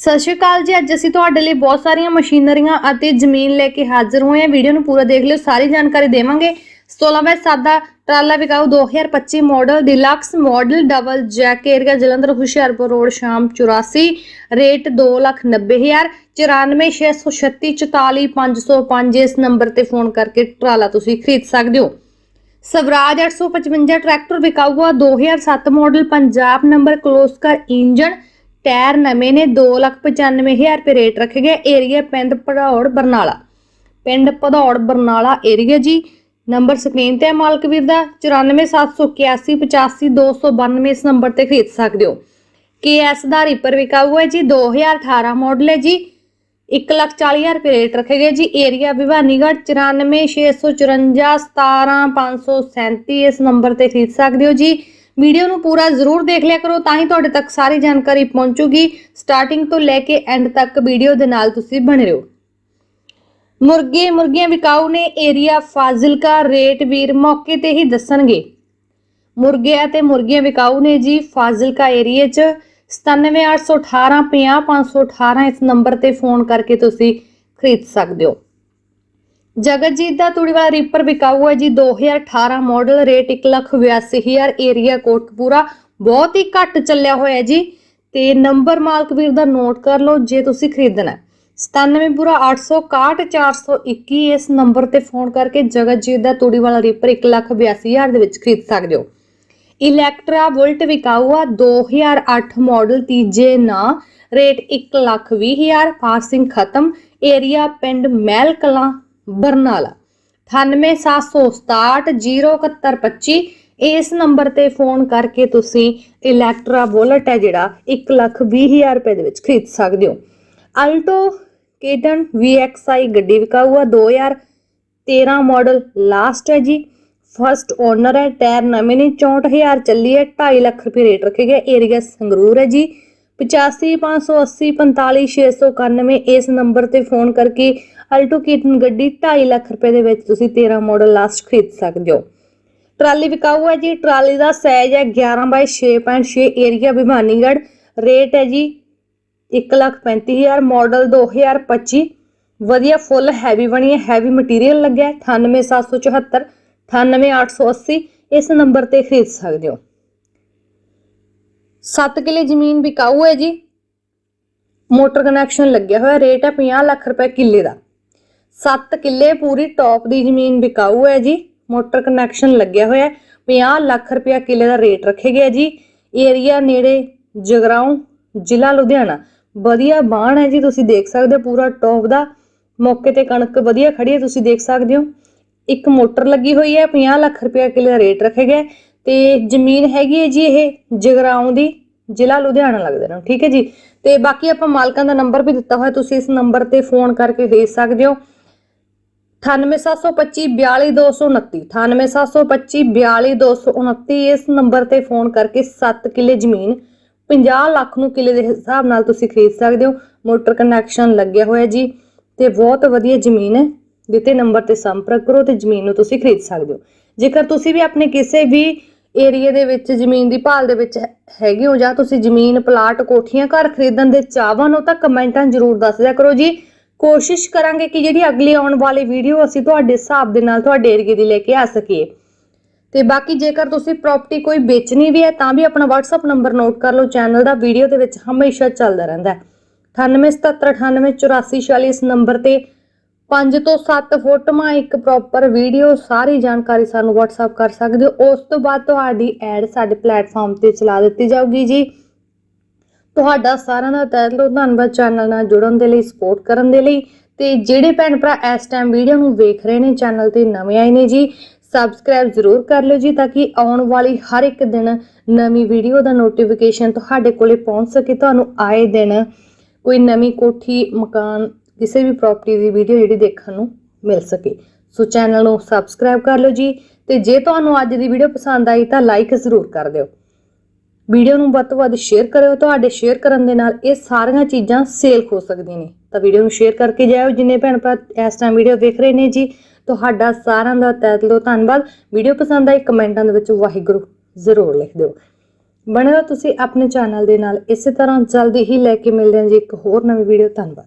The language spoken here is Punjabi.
ਸਤਿ ਸ਼੍ਰੀ ਅਕਾਲ ਜੀ, ਅੱਜ ਅਸੀਂ ਤੁਹਾਡੇ ਲਈ ਬਹੁਤ ਸਾਰੀਆਂ ਮਸ਼ੀਨਰੀਆਂ ਅਤੇ ਜ਼ਮੀਨ ਲੈ ਕੇ ਹਾਜ਼ਰ ਹੋਏ ਹਾਂ। ਵੀਡੀਓ ਨੂੰ ਪੂਰਾ ਦੇਖ ਲਿਓ, ਸਾਰੀ ਜਾਣਕਾਰੀ ਦੇਵਾਂਗੇ। 16 ਬਾਈ ਸਾਦਾ ਟਰਾਲਾ ਵਿਕਾਊ 2025 model deluxe model double jack area Jalandhar Hoshiarpur road ਸ਼ਾਮ 84 ਰੇਟ 290000 94636 ਇਸ ਨੰਬਰ ਤੇ ਫੋਨ ਕਰਕੇ ਟਰਾਲਾ ਤੁਸੀਂ ਖਰੀਦ ਸਕਦੇ ਹੋ। ਸਵਰਾਜ 855 ਟਰੈਕਟਰ ਵਿਕਾਊ ਆ 2007 ਮਾਡਲ ਪੰਜਾਬ ਨੰਬਰ ਕਲੋਸ ਕਰ ਇੰਜਨ ਟਾਇਰ ਨਵੇਂ ਨੇ 295000 ਰੁਪਏ ਰੇਟ ਰੱਖੇ ਗਏ। ਏਰੀਆ ਪਿੰਡ ਪੜੌੜ ਬਰਨਾਲਾ। ਪਿੰਡ Padhaur Barnala area ji. Number screen ਤੇ ਹੈ ਮਾਲਕ ਵੀਰ ਦਾ। 9471185292 ਇਸ ਨੰਬਰ ਤੇ ਖਰੀਦ ਸਕਦੇ ਹੋ। ਕੇਐਸ ਦਾ ਰੀਪਰ ਵਿਕਾਊ ਹੈ ਜੀ। 2018 ਮਾਡਲ ਹੈ ਜੀ। 140000 ਰੁਪਏ ਰੇਟ ਰੱਖੇ ਗਏ ਜੀ। ਏਰੀਆ ਵਿਭਾਨੀਗੜ੍ਹ 9464517537 ਇਸ ਨੰਬਰ ਤੇ ਖਰੀਦ ਸਕਦੇ ਹੋ ਜੀ। ਵੀਡੀਓ ਨੂੰ ਪੂਰਾ ਜ਼ਰੂਰ ਦੇਖ ਲਿਆ ਕਰੋ, ਤਾਂ ਹੀ ਤੁਹਾਡੇ ਤੱਕ ਸਾਰੀ ਜਾਣਕਾਰੀ ਪਹੁੰਚੂਗੀ। ਸਟਾਰਟਿੰਗ ਤੋਂ ਲੈ ਕੇ ਐਂਡ ਤੱਕ ਵੀਡੀਓ ਦੇ ਨਾਲ ਤੁਸੀਂ ਬਣੇ ਰਹੋ। ਮੁਰਗੇ, ਮੁਰਗੀਆਂ ਵਿਕਾਊ ਨੇ ਏਰੀਆ ਫਾਜ਼ਿਲਕਾ ਰੇਟ ਵੀਰ ਮੌਕੇ ਤੇ ਹੀ ਦੱਸਣਗੇ। ਮੁਰਗੇ ਅਤੇ ਮੁਰਗੀਆਂ ਵਿਕਾਊ ਨੇ ਜੀ ਫਾਜ਼ਿਲਕਾ ਏਰੀਆ 'ਚ 9781850518 ਇਸ ਨੰਬਰ ਤੇ ਫੋਨ ਕਰਕੇ ਤੁਸੀਂ ਖਰੀਦ ਸਕਦੇ ਹੋ। ਜਗਤਜੀਤ ਦਾ ਤੂੜੀ ਵਾਲਾ ਰੀਪਰ ਵਿਕਾਊ ਹੈ ਜੀ। 2018 ਮਾਡਲ ਰੇਟ 182000 ਏਰੀਆ ਕੋਟਪੂਰਾ ਬਹੁਤ ਹੀ ਘੱਟ ਚੱਲਿਆ ਹੋਇਆ ਜੀ। ਤੇ ਨੰਬਰ ਮਾਲਕ ਵੀਰ ਦਾ ਨੋਟ ਕਰ ਲਓ, ਜੇ ਤੁਸੀਂ ਖਰੀਦਣਾ ਹੈ। 97 ਪੂਰਾ 861421 ਇਸ ਨੰਬਰ ਤੇ ਫੋਨ ਕਰਕੇ ਜਗਤਜੀਤ ਦਾ ਤੂੜੀ ਵਾਲਾ ਰੀਪਰ 182000 ਦੇ ਵਿੱਚ ਖਰੀਦ ਸਕਦੇ ਹੋ। ਇਲੈਕਟਰਾ ਵੋਲਟ ਵਿਕਾਊ ਆ। 2008 ਮਾਡਲ ਤੀਜੇ ਨਾ ਰੇਟ 120000 ਪਾਸਿੰਗ ਖਤਮ। ਏਰੀਆ ਪਿੰਡ ਮਹਿਲ ਕਲਾਂ ਬਰਨਾਲਾ। 9876607125 ਇਸ ਨੰਬਰ ਤੇ ਫੋਨ ਕਰਕੇ ਤੁਸੀਂ ਇਲੈਕਟਰਾ ਵੋਲਟ ਹੈ ਜਿਹੜਾ 120000 ਰੁਪਏ ਦੇ ਵਿੱਚ ਖਰੀਦ ਸਕਦੇ ਹੋ। ਅਲਟੋ ਕੇਟਨ VXI ਗੱਡੀ ਵਿਕਾਊ ਆ 2013 ਮਾਡਲ ਲਾਸਟ ਹੈ ਜੀ। ਫਸਟ ਓਨਰ ਹੈ ਟਾਇਰ ਨਵੇਂ ਨੇ 64000 ਚੱਲੀ ਹੈ 2.5 ਲੱਖ ਰੁਪਏ ਰੇਟ ਰੱਖੇ ਗਏ ਏਰੀਆ ਸੰਗਰੂਰ ਹੈ ਜੀ। 855880 45691 ਇਸ ਨੰਬਰ ਤੇ ਫੋਨ ਕਰਕੇ ਅਲਟੋ ਕੀਟਨ ਗੱਡੀ 2.5 ਲੱਖ ਰੁਪਏ ਦੇ ਵਿੱਚ ਤੁਸੀਂ 13 ਮਾਡਲ ਲਾਸਟ ਖਰੀਦ ਸਕਦੇ ਹੋ। ਟਰਾਲੀ ਵਿਕਾਊ ਹੈ ਜੀ। ਟਰਾਲੀ ਦਾ ਸਾਈਜ਼ ਹੈ 11 ਬਾਈ 6.6 ਏਰੀਆ ਭਿਵਾਨੀਗੜ੍ਹ ਰੇਟ ਹੈ ਜੀ 135000 ਮਾਡਲ 2025 ਵਧੀਆ ਫੁੱਲ ਹੈਵੀ ਬਣੀ ਹੈ। ਹੈਵੀ ਮਟੀਰੀਅਲ ਲੱਗਿਆ ਹੈ। 98774 98880 ਇਸ ਨੰਬਰ ਤੇ ਖਰੀਦ ਸਕਦੇ ਹੋ। 7 ਕਿਲੇ ਜ਼ਮੀਨ ਵਿਕਾਊ ਹੈ ਜੀ। ਮੋਟਰ ਕਨੈਕਸ਼ਨ ਲੱਗਿਆ ਹੋਇਆ, ਰੇਟ ਹੈ 50 ਲੱਖ ਰੁਪਏ ਕਿੱਲੇ ਦਾ। 7 ਕਿੱਲੇ ਪੂਰੀ ਟੌਪ ਦੀ ਜ਼ਮੀਨ ਵਿਕਾਊ ਹੈ ਜੀ। ਮੋਟਰ ਕਨੈਕਸ਼ਨ ਲੱਗਿਆ ਹੋਇਆ ਹੈ 50 ਲੱਖ ਰੁਪਏ ਕਿੱਲੇ ਦਾ ਰੇਟ ਰੱਖੇ ਗਿਆ ਜੀ। ਏਰੀਆ ਨੇੜੇ ਜਗਰਾਉਂ, ਜ਼ਿਲ੍ਹਾ ਲੁਧਿਆਣਾ। ਵਧੀਆ ਬਾਣ ਹੈ ਜੀ, ਤੁਸੀਂ ਦੇਖ ਸਕਦੇ ਹੋ ਪੂਰਾ ਟੌਪ ਦਾ। ਮੌਕੇ ਤੇ ਕਣਕ ਵਧੀਆ ਖੜੀ ਹੈ, ਤੁਸੀਂ ਦੇਖ ਸਕਦੇ ਹੋ। ਇੱਕ ਮੋਟਰ ਲੱਗੀ ਹੋਈ ਹੈ 50 ਲੱਖ ਰੁਪਏ ਕਿੱਲੇ ਦਾ ਰੇਟ ਰੱਖੇ ਗਿਆ ਤੇ ਜ਼ਮੀਨ ਹੈਗੀ ਹੈ ਜੀ ਇਹ ਜਗਰਾਉਂ ਦੀ, ਜ਼ਿਲ੍ਹਾ ਲੁਧਿਆਣਾ ਲੱਗਦਾ ਨਾ, ਠੀਕ ਹੈ ਜੀ? ਤੇ ਬਾਕੀ ਆਪਾਂ ਮਾਲਕਾਂ ਦਾ ਨੰਬਰ ਵੀ ਦਿੱਤਾ ਹੋਇਆ, ਤੁਸੀਂ ਇਸ ਨੰਬਰ ਤੇ ਫੋਨ ਕਰਕੇ ਵੇਚ ਸਕਦੇ ਹੋ। 9872542229 9872542229 ਇਸ ਨੰਬਰ ਤੇ ਫੋਨ ਕਰਕੇ 7 ਕਿੱਲੇ ਜ਼ਮੀਨ 50 ਲੱਖ ਨੂੰ ਕਿੱਲੇ ਦੇ ਹਿਸਾਬ ਨਾਲ ਤੁਸੀਂ ਖਰੀਦ ਸਕਦੇ ਹੋ। ਮੋਟਰ ਕਨੈਕਸ਼ਨ ਲੱਗਿਆ ਹੋਇਆ ਜੀ, ਤੇ ਬਹੁਤ ਵਧੀਆ ਜ਼ਮੀਨ ਹੈ। ਦਿੱਤੇ ਨੰਬਰ ਤੇ ਸੰਪਰਕ ਕਰੋ ਤੇ ਜ਼ਮੀਨ ਨੂੰ ਤੁਸੀਂ ਖਰੀਦ ਸਕਦੇ ਹੋ। ਜੇਕਰ ਤੁਸੀਂ ਵੀ ਆਪਣੇ ਕਿਸੇ ਵੀ ਏਰੀਏ ਦੇ ਵਿੱਚ, ਜ਼ਮੀਨ ਦੀ ਭਾਲ ਦੇ ਵਿੱਚ ਹੈ- ਹੈਗੇ ਹੋ ਜਾਂ ਤੁਸੀਂ ਜ਼ਮੀਨ, ਪਲਾਟ, ਕੋਠੀਆਂ, ਘਰ ਖਰੀਦਣ ਦੇ ਚਾਹਵਾਨ ਹੋ ਤਾਂ ਕਮੈਂਟਾਂ ਜ਼ਰੂਰ ਦੱਸ ਦਿਆ ਕਰੋ ਜੀ। ਕੋਸ਼ਿਸ਼ ਕਰਾਂਗੇ ਕਿ ਜਿਹੜੀ ਅਗਲੀ ਆਉਣ ਵਾਲੀ ਵੀਡੀਓ ਅਸੀਂ ਤੁਹਾਡੇ ਹਿਸਾਬ ਦੇ ਨਾਲ ਤੁਹਾਡੇ ਏਰੀਏ ਦੀ ਲੈ ਕੇ ਆ ਸਕੀਏ। ਤੇ ਬਾਕੀ ਜੇਕਰ ਤੁਸੀਂ ਪ੍ਰਾਪਰਟੀ ਕੋਈ ਵੇਚਣੀ ਵੀ ਹੈ ਤਾਂ ਵੀ ਆਪਣਾ WhatsApp ਨੰਬਰ ਨੋਟ ਕਰ ਲਓ ਚੈਨਲ ਦਾ ਵੀਡੀਓ ਦੇ ਵਿੱਚ ਹਮੇਸ਼ਾ ਚੱਲਦਾ ਰਹਿੰਦਾ ਹੈ। 9877988446 ਇਸ ਨੰਬਰ ਤੇ 5 ਤੋਂ 7 ਫੋਟੋਆਂ, ਇੱਕ ਪ੍ਰੋਪਰ ਵੀਡੀਓ ਸਾਰੀ ਜਾਣਕਾਰੀ ਸਾਨੂੰ WhatsApp ਕਰ ਸਕਦੇ ਹੋ। ਉਸ ਤੋਂ ਬਾਅਦ ਤੁਹਾਡੀ ਐਡ ਸਾਡੇ ਪਲੇਟਫਾਰਮ ਤੇ ਚਲਾ ਦਿੱਤੀ ਜਾਊਗੀ ਜੀ। ਤੁਹਾਡਾ ਸਾਰਿਆਂ ਦਾ ਤਹਿ ਦਿਲੋਂ ਧੰਨਵਾਦ ਚੈਨਲ ਨਾਲ ਜੁੜਨ ਦੇ ਲਈ ਸਪੋਰਟ ਕਰਨ ਦੇ ਲਈ। ਤੇ ਜਿਹੜੇ ਭੈਣ ਭਰਾ ਇਸ ਟਾਈਮ ਵੀਡੀਓ ਨੂੰ ਵੇਖ ਰਹੇ ਨੇ ਚੈਨਲ ਤੇ ਨਵੇਂ ਆਏ ਨੇ ਜੀ ਸਬਸਕ੍ਰਾਈਬ ਜ਼ਰੂਰ ਕਰ ਲਿਓ ਜੀ, ਤਾਂ ਕਿ ਆਉਣ ਵਾਲੀ ਹਰ ਇੱਕ ਦਿਨ ਨਵੀਂ ਵੀਡੀਓ ਦਾ ਨੋਟੀਫਿਕੇਸ਼ਨ ਤੁਹਾਡੇ ਕੋਲੇ ਪਹੁੰਚ ਸਕੇ, ਤੁਹਾਨੂੰ ਆਏ ਦਿਨ ਕੋਈ ਨਵੀਂ ਕੋਠੀ, ਮਕਾਨ ਕਿਸੇ ਵੀ ਪ੍ਰਾਪਰਟੀ ਦੀ ਵੀਡੀਓ ਜਿਹੜੀ ਦੇਖਣ ਨੂੰ ਮਿਲ ਸਕੇ। ਸੋ ਚੈਨਲ ਨੂੰ ਸਬਸਕ੍ਰਾਈਬ ਕਰ ਲਓ ਜੀ ਤੇ ਜੇ ਤੁਹਾਨੂੰ ਅੱਜ ਦੀ ਵੀਡੀਓ ਪਸੰਦ ਆਈ ਤਾਂ ਲਾਈਕ ਜ਼ਰੂਰ ਕਰ ਦਿਓ। ਵੀਡੀਓ ਨੂੰ ਵੱਧ ਤੋਂ ਵੱਧ ਸ਼ੇਅਰ ਕਰਿਓ, ਤੁਹਾਡੇ ਸ਼ੇਅਰ ਕਰਨ ਦੇ ਨਾਲ ਇਹ ਸਾਰੀਆਂ ਚੀਜ਼ਾਂ ਸੇਲ ਹੋ ਸਕਦੀਆਂ ਨੇ। ਤਾਂ ਵੀਡੀਓ ਨੂੰ ਸ਼ੇਅਰ ਕਰਕੇ ਜਾਇਓ। ਜਿੰਨੇ ਭੈਣ ਭਰਾ ਇਸ ਟਾਈਮ ਵੀਡੀਓ ਵੇਖ ਰਹੇ ਨੇ ਜੀ, ਤੁਹਾਡਾ ਸਾਰਿਆਂ ਦਾ ਤਹਿ ਦਿਲੋਂ ਧੰਨਵਾਦ। ਵੀਡੀਓ ਪਸੰਦ ਆਈ ਕਮੈਂਟਾਂ ਦੇ ਵਿੱਚ ਵਾਹਿਗੁਰੂ ਜ਼ਰੂਰ ਲਿਖ ਦਿਓ। ਬਣੇ ਰਹੋ ਤੁਸੀਂ ਆਪਣੇ ਚੈਨਲ ਦੇ ਨਾਲ। ਇਸੇ ਤਰ੍ਹਾਂ ਜਲਦੀ ਹੀ ਲੈ ਕੇ ਮਿਲਦੇ ਹਾਂ ਜੀ ਇੱਕ ਹੋਰ ਨਵੀਂ ਵੀਡੀਓ ਧੰਨਵਾਦ।